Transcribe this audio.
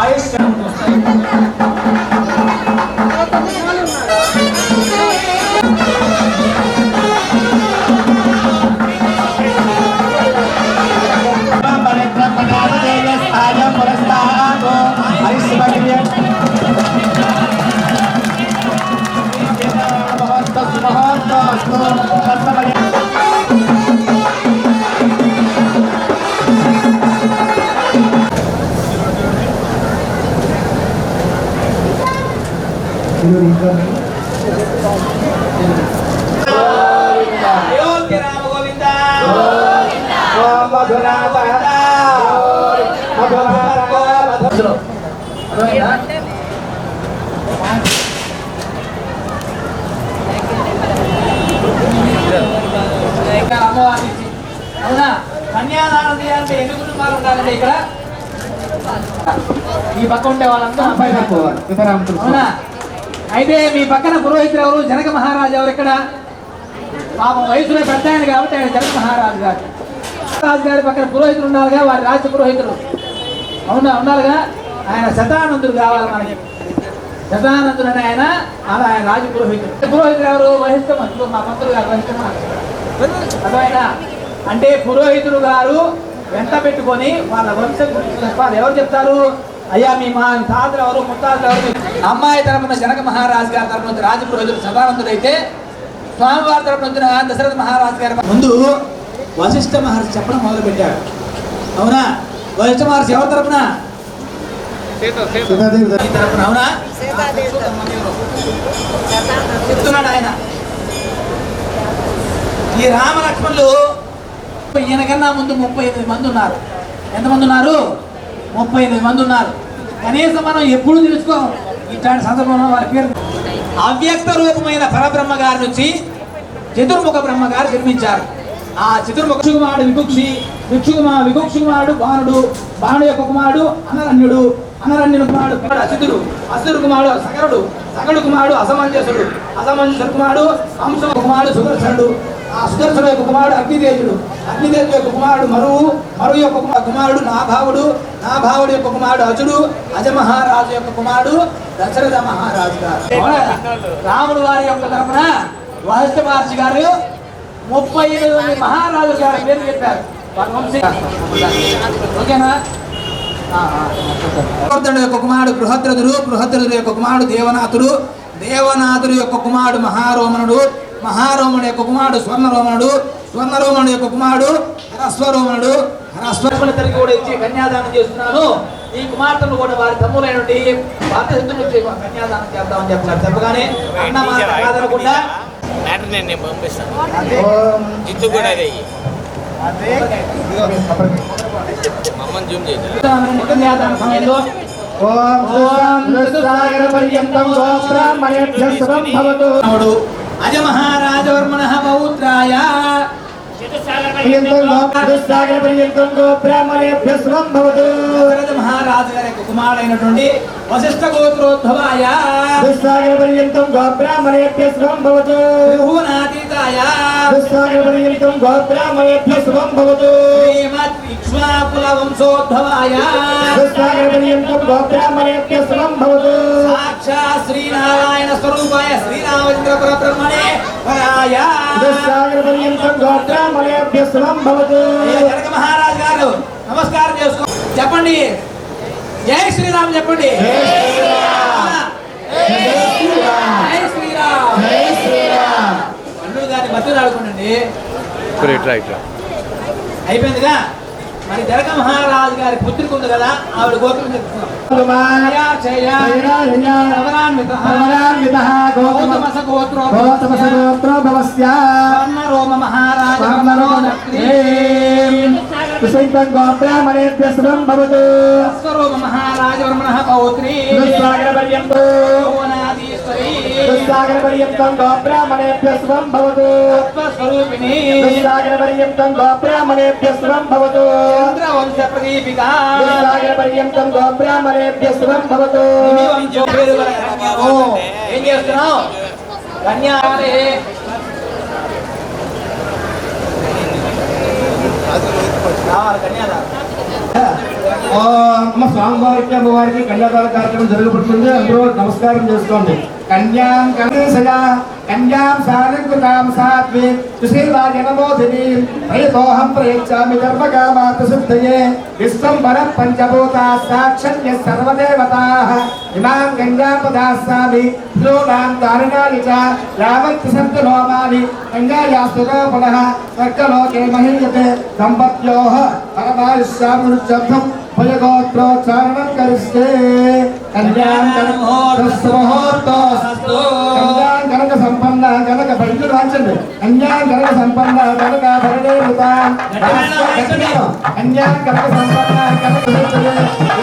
ఆయుష్ అయోధ్య రామ గోవింద ఓం మధురాపహత మధురాపహత ఇక్కడ అమ్మవారిని ఇచ్చి. అవునా కన్యాదానం చేయాలంటే ఎన్ని కుటుంబాలు ఉండాలంటే ఇక్కడ ఈ పక్క ఉండే వాళ్ళంతా అబ్బాయి అవునా అయితే మీ పక్కన పురోహితులు ఎవరు? జనక మహారాజు ఎవరు ఇక్కడ? పాప వయసులో పెద్ద ఆయన కాబట్టి ఆయన జనక మహారాజు గారు. రాజు గారి పక్కన పురోహితులు ఉండాలిగా వారి రాజ పురోహితులు అవునా? ఉండాలిగా? ఆయన శతానందుడు కావాలి మనకి. శతానందుడు అని ఆయన అలా ఆయన రాజు పురోహితుడు. పురోహితులు ఎవరు? వహిష్ట మంత్రులు మా మంత్రులు గారు వహిష్ట అంటే పురోహితుడు గారు వెంట పెట్టుకొని వాళ్ళ వంశం గురించి చెప్పాలి. ఎవరు చెప్తారు? అయ్యా మీ మా తాతలు ఎవరు ముత్తాతలు ఎవరు? అమ్మాయి తరపున జనక మహారాజు గారి తరపున నుంచి రాజపురోహితుడు సదానందుడు అయితే స్వామివారి తరపున వచ్చిన దశరథ మహారాజు గారి ముందు వశిష్ఠ మహర్షి చెప్పడం మొదలు పెట్టాడు అవునా? వశిష్ఠ మహర్షి ఎవరి తరపున? తరపున అవునా? చెప్తున్నాడు ఆయన. ఈ రామ లక్ష్మణులు ఈయనకన్నా ముందు ముప్పై ఎనిమిది మంది ఉన్నారు. ఎంతమంది ఉన్నారు? ముప్పై ఎనిమిది మంది ఉన్నారు. కనీసం మనం ఎప్పుడు తెలుసుకోం ఇట్లాంటి సందర్భంలో వారి పేరు. అవ్యక్త రూపమైన పరబ్రహ్మ గారి నుంచి చతుర్ముఖ బ్రహ్మ గారు జన్మించారు. ఆ చతుర్ముఖ కుమారుడు విభుక్షి విక్షుకుమా విభుక్షు కుమారుడు బాణుడు బాణుడు యొక్క కుమారుడు అనరణ్యుడు అనరణ్యుడు కుమారుడు అసితుడు అసురు కుమారుడు సగరుడు సగడు కుమారుడు అసమంజసుడు అసమంజసుడు కుమారుడు అంశ కుమారుడు సుదర్శనుడు. సుదర్శన యొక్క కుమారుడు అగ్నితేజుడు అగ్నితేజు యొక్క కుమారుడు మరువు మరువు యొక్క కుమా- కుమారుడు నాభావుడు నాభావుడు యొక్క కుమారుడు అజుడు అజమహారాజు యొక్క కుమారుడు దశరథ మహారాజు గారు? రాముడు వారి యొక్క తరపున వశిష్ఠ మహర్షి గారు ముప్పై ఎనిమిది మంది మహారాజు గారి పేరు చెప్పారు. ఓకేనా? బృహద్రుడు యొక్క కుమారుడు బృహద్రథుడు బృహద్రథుడు యొక్క కుమారుడు దేవనాథుడు దేవనాథుడు యొక్క కుమారుడు మహారోమణుడు మహారోమణుడు యొక్క కుమారుడు స్వర్ణరోమణుడు స్వర్ణరోమణుడు యొక్క కుమారుడు హరస్వరోమణుడు హరస్వరముల తల్లి కూడా ఇచ్చి కన్యాదానం చేస్తున్నాను. ఈ కుమార్తెను కూడా వారి తమ్ములైనటువంటి ఇచ్చి కన్యాదానం చేద్దామని చెప్తారు చెప్పగానే అన్న మాట కాదనకుండా నేను పంపిస్తాను జిత్తు కూడా అదే. జూమ్ ఓం సుసాగర పర్యంతం గోబ్రాహ్మణేభ్య శుభం భవతు. రాముడు అజమహారాజవర్మణ పౌత్రాయ. మహారాజు గారి యొక్క కుమారుడైనటువంటి వశిష్ఠ గోత్రోద్భవాయ. సుసాగర పర్యంతం గోబ్రాహ్మణేభ్య శుభం భవతు. భువనాతీతాయ సుసాగర పర్యంతం గోబ్రాహ్మణేభ్య శుభం భవతు. ఇక్ష్వాకుల వంశోద్భవాయ సుసాగర పర్యంతం గోబ్రాహ్మణేభ్య శుభం భవతు. సాక్షాత్ శ్రీనారాయణ స్వరూపాయ శ్రీరామచంద్ర పరబ్రహ్మణే పరాయ సుసాగర పర్యంతం గోబ్రాహ్మణేభ్య శుభం భవతు. అయ్యా జనక మహారాజు గారు నమస్కారం చేసుకో చెప్పండి. జై శ్రీరామ్ చెప్పండి. జై శ్రీరామ్. అల్లుడు గారిని బతులు ఆడుకోండి అయిపోయిందిగా? మరి జనక మహారాజు గారి పుత్రిక ఉంది కదా ఆవిడ గోత్రం చెప్తున్నాం. మహారాజ వర్మణ పౌత్రి. దుస్సాగర పర్యంతం గోబ్రాహ్మణేభ్య శుభం భవతు. స్వరూపిణి దుస్సాగర పర్యంతం గోబ్రాహ్మణేభ్య శుభం భవతు. చంద్రవంశ ప్రదీపిక దుస్సాగర పర్యంతం గోబ్రాహ్మణేభ్య శుభం భవతు. ఏం చేస్తున్నావు? కన్యారే ఓం అమ్మ స్వామివారికి అమ్మవారికి కన్యాదాన కార్యక్రమం జరగబడుతుంది అందరూ నమస్కారం చేసుకోండి. कन्याम कन्यां कन्यसया, कन्यां सारङ्कृतां सात्वे सुशीलाजनबोधिनीं प्रयतोऽहं प्रयच्छामि धर्मकामात्मसिद्धये विश्वं वरः पञ्चभूताः साक्षन्यः सर्वदेवताः। इमां गङ्गापदास्सामि त्रिलोकां तारिणानि च यावन्ति सन्ति लोमानि गङ्गायास्तुतो पुनः स्वर्गलोके महीयते। दम्पत्योः परमायुष्यामनुशब्दं भयगोत्रोच्चारणं करिष्ये। कन्यां कर्मोरस्वः బయట రాంచండి కళ్యాణ్ కనక సంపన్న కనక భరణేత కళ్యాణ్ కనక సంపన్న కనక